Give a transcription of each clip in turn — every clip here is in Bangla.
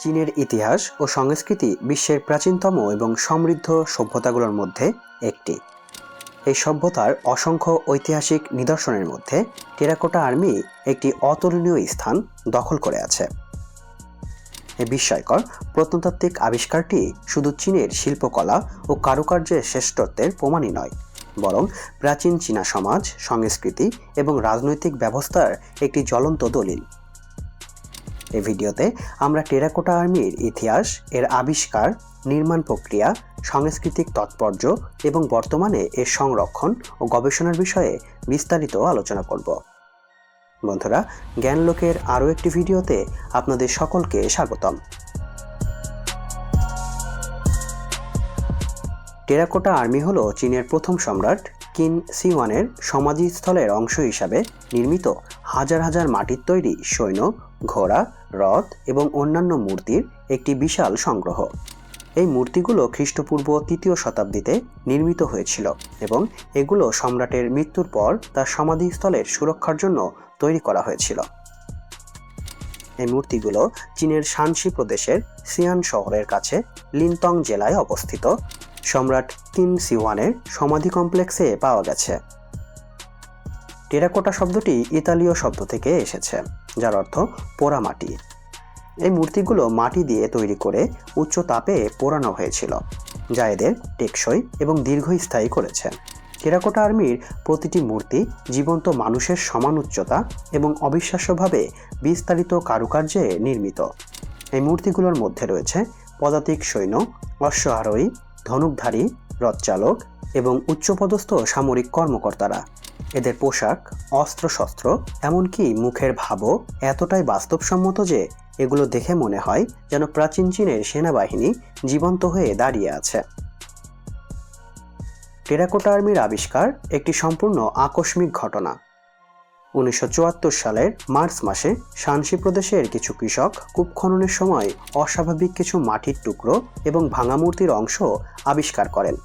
চীনের ইতিহাস ও সংস্কৃতি বিশ্বের প্রাচীনতম এবং সমৃদ্ধ সভ্যতাগুলোর মধ্যে একটি। এই সভ্যতার অসংখ্য ঐতিহাসিক নিদর্শনের মধ্যে টেরাকোটা আর্মি একটি অতুলনীয় স্থান দখল করে আছে। এই বিস্ময়কর প্রত্নতাত্ত্বিক আবিষ্কারটি শুধু চীনের শিল্পকলা ও কারুকার্যের শ্রেষ্ঠত্বের প্রমাণই নয়, বরং প্রাচীন চীনা সমাজ, সংস্কৃতি এবং রাজনৈতিক ব্যবস্থার একটি জ্বলন্ত দলিল। এই ভিডিওতে আমরা টেরাকোটা আর্মির ইতিহাস, এর আবিষ্কার, নির্মাণ প্রক্রিয়া, সাংস্কৃতিক তাৎপর্য এবং বর্তমানে এর সংরক্ষণ ও গবেষণার বিষয়ে বিস্তারিত আলোচনা করব। বন্ধুরা জ্ঞানলোকের আরও একটি ভিডিওতে আপনাদের সকলকে স্বাগতম। টেরাকোটা আর্মি হলো চীনের প্রথম সম্রাট কিন সিওয়ানের সমাধিস্থলের অংশ হিসাবে নির্মিত হাজার হাজার মাটির তৈরি সৈন্য, ঘোড়া, রথ এবং অন্যান্য মূর্তির একটি বিশাল সংগ্রহ। এই মূর্তিগুলো খ্রিস্টপূর্ব তৃতীয় শতাব্দীতে নির্মিত হয়েছিল এবং এগুলো সম্রাটের মৃত্যুর পর তার সমাধিস্থলের সুরক্ষার জন্য তৈরি করা হয়েছিল। এই মূর্তিগুলো চীনের শানসি প্রদেশের সিয়ান শহরের কাছে লিনতং জেলায় অবস্থিত সম্রাট কিন সিওয়ানের সমাধি কমপ্লেক্সে পাওয়া গেছে। টেরাকোটা শব্দটি ইতালীয় শব্দ থেকে এসেছে, যার অর্থ পোড়ামাটি এই মূর্তিগুলো মাটি দিয়ে তৈরি করে উচ্চ তাপে পোড়ানো হয়েছিল, যা এদের টেকসই এবং দীর্ঘস্থায়ী করেছে। টেরাকোটা আর্মির প্রতিটি মূর্তি জীবন্ত মানুষের সমান উচ্চতা এবং অবিশ্বাস্যভাবে বিস্তারিত কারুকার্যে নির্মিত। এই মূর্তিগুলোর মধ্যে রয়েছে পদাতিক সৈন্য, অশ্বারোহী ধনুকধারী, রথচালক এবং উচ্চপদস্থ সামরিক কর্মকর্তারা। এদের পোশাক, অস্ত্রশস্ত্র, এমনকি মুখের ভাবও এতটাই বাস্তবসম্মত যে এগুলো দেখে মনে হয় যেন প্রাচীন চীনের সেনাবাহিনী জীবন্ত হয়ে দাঁড়িয়ে আছে। টেরাকোটা আর্মির আবিষ্কার একটি সম্পূর্ণ আকস্মিক ঘটনা। উনিশশো চুয়াত্তর সালের মার্চ মাসে শানসি প্রদেশের কিছু কৃষক কূপ খননের সময় অস্বাভাবিক কিছু মাটির টুকরো এবং ভাঙা মূর্তির অংশ আবিষ্কার করেন।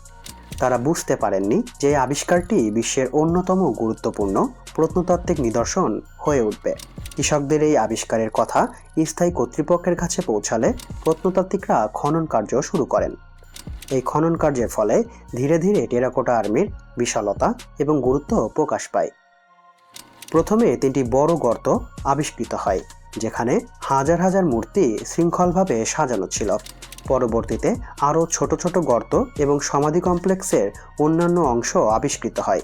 তারা বুঝতে পারেননি যে আবিষ্কারটি বিশ্বের অন্যতম গুরুত্বপূর্ণ প্রত্নতাত্ত্বিক নিদর্শন হয়ে উঠবে। কৃষকদের এই আবিষ্কারের কথা স্থায়ী কর্তৃপক্ষের কাছে পৌঁছালে প্রত্নতাত্ত্বিকরা খনন কার্য শুরু করেন। এই খনন কার্যের ফলে ধীরে ধীরে টেরাকোটা আর্মির বিশালতা এবং গুরুত্ব প্রকাশ পায়। প্রথমে তিনটি বড় গর্ত আবিষ্কৃত হয়, যেখানে হাজার হাজার মূর্তি শৃঙ্খলভাবে সাজানো ছিল। পরবর্তীতে আরও ছোট ছোট গর্ত এবং সমাধি কমপ্লেক্সের অন্যান্য অংশ আবিষ্কৃত হয়।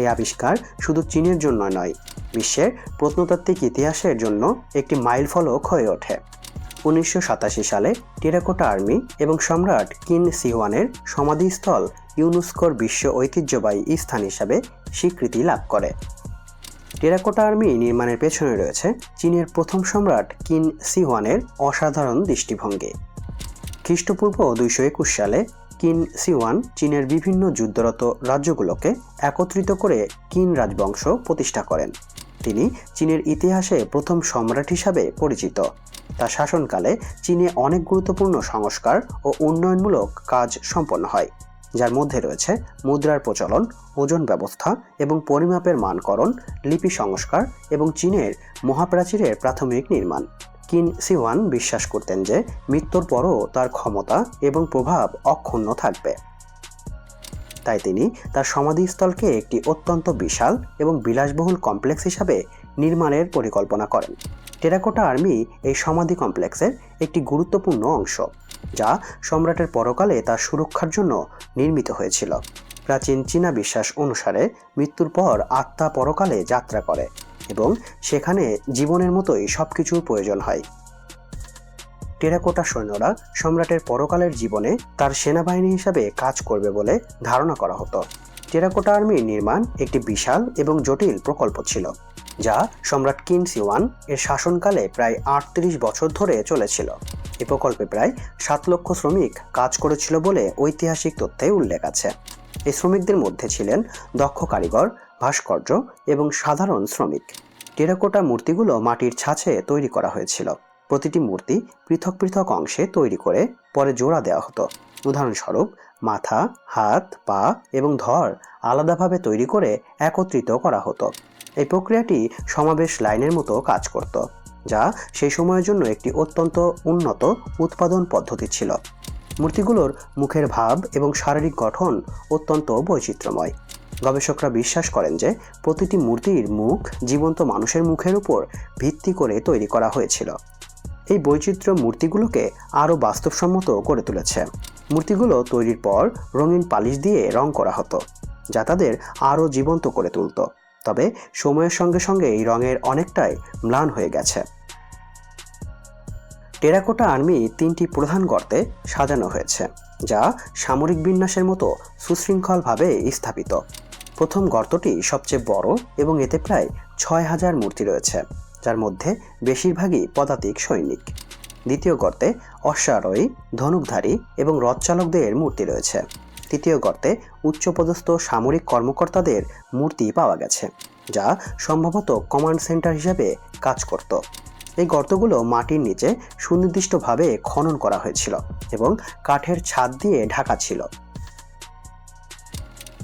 এই আবিষ্কার শুধু চীনের জন্য নয়, বিশ্বের প্রত্নতাত্ত্বিক ইতিহাসের জন্য একটি মাইল ফলক হয়ে ওঠে। উনিশশো সাতাশি সালে টেরাকোটা আর্মি এবং সম্রাট কিন সিহুয়ানের সমাধিস্থল ইউনেস্কোর বিশ্ব ঐতিহ্যবাহী স্থান হিসাবে স্বীকৃতি লাভ করে। টেরাকোটা আর্মি নির্মাণের পেছনে রয়েছে চীনের প্রথম সম্রাট কিন সিওয়ানের অসাধারণ দৃষ্টিভঙ্গি। খ্রিস্টপূর্ব দুইশো একুশ সালে কিন সিওয়ান চীনের বিভিন্ন যুদ্ধরত রাজ্যগুলোকে একত্রিত করে কিন রাজবংশ প্রতিষ্ঠা করেন। তিনি চীনের ইতিহাসে প্রথম সম্রাট হিসাবে পরিচিত। তার শাসনকালে চীনে অনেক গুরুত্বপূর্ণ সংস্কার ও উন্নয়নমূলক কাজ সম্পন্ন হয়। যার মধ্যে রয়েছে মুদ্রার প্রচলন, ওজন ব্যবস্থা এবং পরিমাপের মানকরণ, লিপি সংস্কার এবং চীনের মহাপ্রাচীরের প্রাথমিক নির্মাণ। কিন সিওয়ান বিশ্বাস করতেন যে মৃত্যুর পরও তার ক্ষমতা এবং প্রভাব অক্ষুণ্ণ থাকবে। তাই তিনি তার সমাধিস্থলকে একটি অত্যন্ত বিশাল এবং বিলাসবহুল কমপ্লেক্স হিসাবে নির্মাণের পরিকল্পনা করেন। টেরাকোটা আর্মি এই সমাধি কমপ্লেক্সের একটি গুরুত্বপূর্ণ অংশ, যা সম্রাটের পরকালে তার সুরক্ষার জন্য নির্মিত হয়েছিল। প্রাচীন চীনা বিশ্বাস অনুসারে মৃত্যুর পর আত্মা পরকালে যাত্রা করে এবং সেখানে জীবনের মতোই সব কিছুর প্রয়োজন হয়। টেরাকোটা সৈন্যরা সম্রাটের পরকালের জীবনে তার সেনাবাহিনী হিসাবে কাজ করবে বলে ধারণা করা হতো। টেরাকোটা আর্মির নির্মাণ একটি বিশাল এবং জটিল প্রকল্প ছিল। যা সম্রাট কিন সিওয়ান এর শাসনকালে প্রায় আটত্রিশ বছর ধরে চলেছিল। এ প্রকল্পে প্রায় সাত লক্ষ শ্রমিক কাজ করেছিল বলে ঐতিহাসিক তথ্যে উল্লেখ আছে। এই শ্রমিকদের মধ্যে ছিলেন দক্ষ কারিগর, ভাস্কর্য এবং সাধারণ শ্রমিক। টেরাকোটা মূর্তিগুলো মাটির ছাঁচে তৈরি করা হয়েছিল। প্রতিটি মূর্তি পৃথক পৃথক অংশে তৈরি করে পরে জোড়া দেওয়া হতো। উদাহরণস্বরূপ, মাথা, হাত, পা এবং ধর আলাদাভাবে তৈরি করে একত্রিত করা হতো। এই প্রক্রিয়াটি সমাবেশ লাইনের মতো কাজ করত, যা সেই সময়ের জন্য একটি অত্যন্ত উন্নত উৎপাদন পদ্ধতি ছিল। মূর্তিগুলোর মুখের ভাব এবং শারীরিক গঠন অত্যন্ত বৈচিত্র্যময়। গবেষকরা বিশ্বাস করেন যে, প্রতিটি মূর্তির মুখ জীবন্ত মানুষের মুখের উপর ভিত্তি করে তৈরি করা হয়েছিল। এই বৈচিত্র্য মূর্তিগুলোকে আরও বাস্তবসম্মত করে তুলেছে। মূর্তিগুলো তৈরির পর রঙিন পালিশ দিয়ে রং করা হতো, যা তাদের আরও জীবন্ত করে তুলত। তবে সময়ের সঙ্গে সঙ্গে এই রঙের অনেকটাই ম্লান হয়ে গেছে। টেরাকোটা আর্মি তিনটি প্রধান গর্তে সাজানো হয়েছে, যা সামরিক বিন্যাসের মতো সুশৃঙ্খলভাবে স্থাপিত। প্রথম গর্তটি সবচেয়ে বড় এবং এতে প্রায় ছয় হাজার মূর্তি রয়েছে, যার মধ্যে বেশিরভাগই পদাতিক সৈনিক। দ্বিতীয় গর্তে অশ্বারোহী, ধনুকধারী এবং রথচালকদের মূর্তি রয়েছে। তৃতীয় গর্তে উচ্চপদস্থ সামরিক কর্মকর্তাদের মূর্তি পাওয়া গেছে, যা সম্ভবত কমান্ড সেন্টার হিসেবে কাজ করত। এই গর্তগুলো মাটির নিচে সুনির্দিষ্টভাবে খনন করা হয়েছিল এবং কাঠের ছাদ দিয়ে ঢাকা ছিল।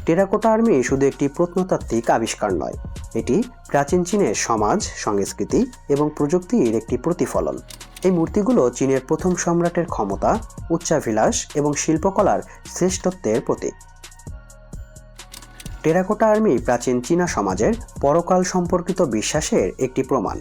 টেরাকোটা আর্মি শুধু একটি প্রত্নতাত্ত্বিক আবিষ্কার নয়, এটি প্রাচীন চীনের সমাজ, সংস্কৃতি এবং প্রযুক্তির একটি প্রতিফলন। এই মূর্তিগুলো চীনের প্রথম সম্রাটের ক্ষমতা, উচ্চাভিলাষ এবং শিল্পকলার শ্রেষ্ঠত্বের প্রতীক। টেরাকোটা আর্মি প্রাচীন চীনা সমাজের পরকাল সম্পর্কিত বিশ্বাসের একটি প্রমাণ।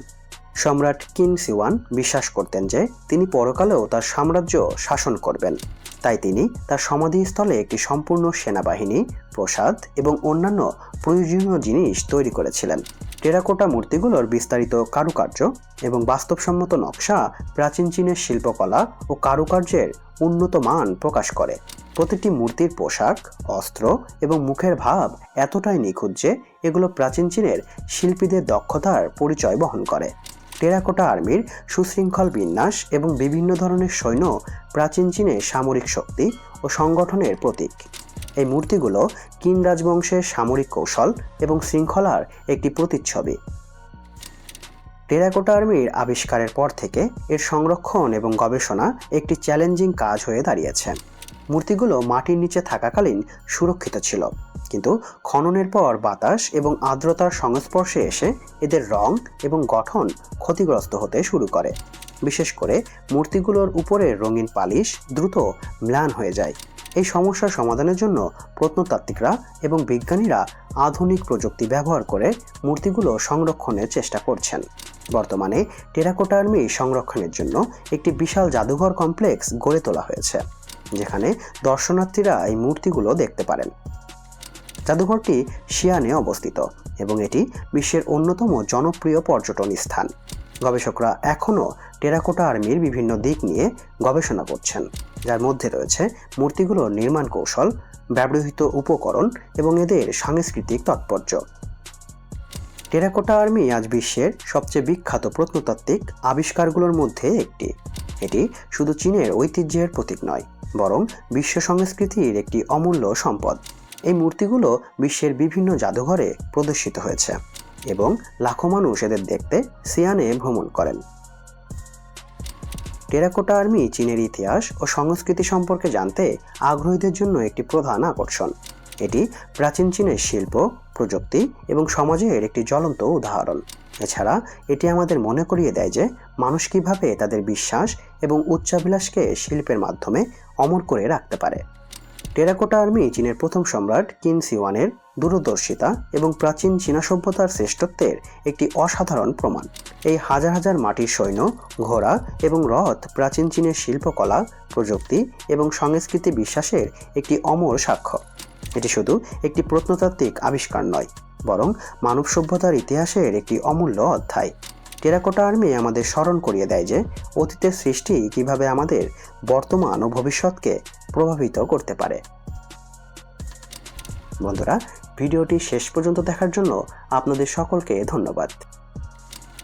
সম্রাট কিং সিওয়ান বিশ্বাস করতেন যে তিনি পরকালেও তার সাম্রাজ্য শাসন করবেন। তাই তিনি তার সমাধিস্থলে একটি সম্পূর্ণ সেনাবাহিনী, প্রসাদ এবং অন্যান্য প্রয়োজনীয় জিনিস তৈরি করেছিলেন। টেরাকোটা মূর্তিগুলোর বিস্তারিত কারুকার্য এবং বাস্তবসম্মত নকশা প্রাচীন চীনের শিল্পকলা ও কারুকার্যের উন্নত মান প্রকাশ করে। প্রতিটি মূর্তির পোশাক, অস্ত্র এবং মুখের ভাব এতটাই নিখুঁত যে এগুলো প্রাচীন চীনের শিল্পীদের দক্ষতার পরিচয় বহন করে। টেরাকোটা আর্মির সুশৃঙ্খল বিন্যাস এবং বিভিন্ন ধরনের সৈন্য প্রাচীন চীনে সামরিক শক্তি ও সংগঠনের প্রতীক। এই মূর্তিগুলো কিন রাজবংশের সামরিক কৌশল এবং শৃঙ্খলার একটি প্রতিচ্ছবি। টেরাকোটা আর্মির আবিষ্কারের পর থেকে এর সংরক্ষণ এবং গবেষণা একটি চ্যালেঞ্জিং কাজ হয়ে দাঁড়িয়েছে। মূর্তিগুলো মাটির নিচে থাকাকালীন সুরক্ষিত ছিল, কিন্তু খননের পর বাতাস এবং আর্দ্রতার সংস্পর্শে এসে এদের রং এবং গঠন ক্ষতিগ্রস্ত হতে শুরু করে। বিশেষ করে মূর্তিগুলোর উপরের রঙিন পালিশ দ্রুত ম্লান হয়ে যায়। এই সমস্যার সমাধানের জন্য প্রত্নতাত্ত্বিকরা এবং বিজ্ঞানীরা আধুনিক প্রযুক্তি ব্যবহার করে মূর্তিগুলো সংরক্ষণের চেষ্টা করছেন। বর্তমানে টেরাকোটা আর্মি সংরক্ষণের জন্য একটি বিশাল জাদুঘর কমপ্লেক্স গড়ে তোলা হয়েছে, যেখানে দর্শনার্থীরা এই মূর্তিগুলো দেখতে পারেন। জাদুঘরটি শিয়ানে অবস্থিত এবং এটি বিশ্বের অন্যতম জনপ্রিয় পর্যটন স্থান। গবেষকরা এখনও টেরাকোটা আর্মির বিভিন্ন দিক নিয়ে গবেষণা করছেন। যার মধ্যে রয়েছে মূর্তিগুলোর নির্মাণ কৌশল, ব্যবহৃত উপকরণ এবং এদের সাংস্কৃতিক তাৎপর্য। টেরাকোটা আর্মি আজ বিশ্বের সবচেয়ে বিখ্যাত প্রত্নতাত্ত্বিক আবিষ্কারগুলোর মধ্যে একটি। এটি শুধু চীনের ঐতিহ্যের প্রতীক নয়, বরং বিশ্ব সংস্কৃতির একটি অমূল্য সম্পদ। এই মূর্তিগুলো বিশ্বের বিভিন্ন জাদুঘরে প্রদর্শিত হয়েছে এবং লাখো মানুষ এদের দেখতে সিয়ানে ভ্রমণ করেন। টেরাকোটা আর্মি চীনের ইতিহাস ও সংস্কৃতি সম্পর্কে জানতে আগ্রহীদের জন্য একটি প্রধান আকর্ষণ। এটি প্রাচীন চীনের শিল্প, প্রযুক্তি এবং সমাজের একটি জ্বলন্ত উদাহরণ। এছাড়া এটি আমাদের মনে করিয়ে দেয় যে মানুষ কীভাবে তাদের বিশ্বাস এবং উচ্চাভিলাষকে শিল্পের মাধ্যমে অমর করে রাখতে পারে। টেরাকোটা আর্মি, চীনের প্রথম সম্রাট কিন সিওয়ানের দূরদর্শিতা এবং প্রাচীন চীনা সভ্যতার শ্রেষ্ঠত্বের একটি অসাধারণ প্রমাণ। এই হাজার হাজার মাটির সৈন্য, ঘোড়া এবং রথ প্রাচীন চীনের শিল্পকলা, প্রযুক্তি এবং সংস্কৃতি বিশ্বাসের একটি অমর সাক্ষ্য। এটি শুধু একটি প্রত্নতাত্ত্বিক আবিষ্কার নয়, বরং মানব সভ্যতার ইতিহাসের একটি অমূল্য অধ্যায়। টেরাকোটা আর্মি আমাদের স্মরণ করিয়ে দেয় যে, অতীতের সৃষ্টি কীভাবে আমাদের বর্তমান ও ভবিষ্যৎকে প্রভাবিত করতে পারে। বন্ধুরা, ভিডিওটি শেষ পর্যন্ত দেখার জন্য আপনাদের সকলকে ধন্যবাদ।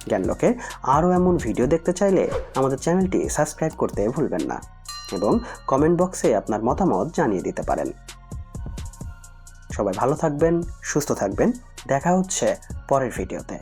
জ্ঞানলোকের আরও এমন ভিডিও দেখতে চাইলে আমাদের চ্যানেলটি সাবস্ক্রাইব করতে ভুলবেন না এবং কমেন্ট বক্সে আপনার মতামত জানিয়ে দিতে পারেন। সবাই ভালো থাকবেন, সুস্থ থাকবেন। দেখা হচ্ছে পরের ভিডিওতে।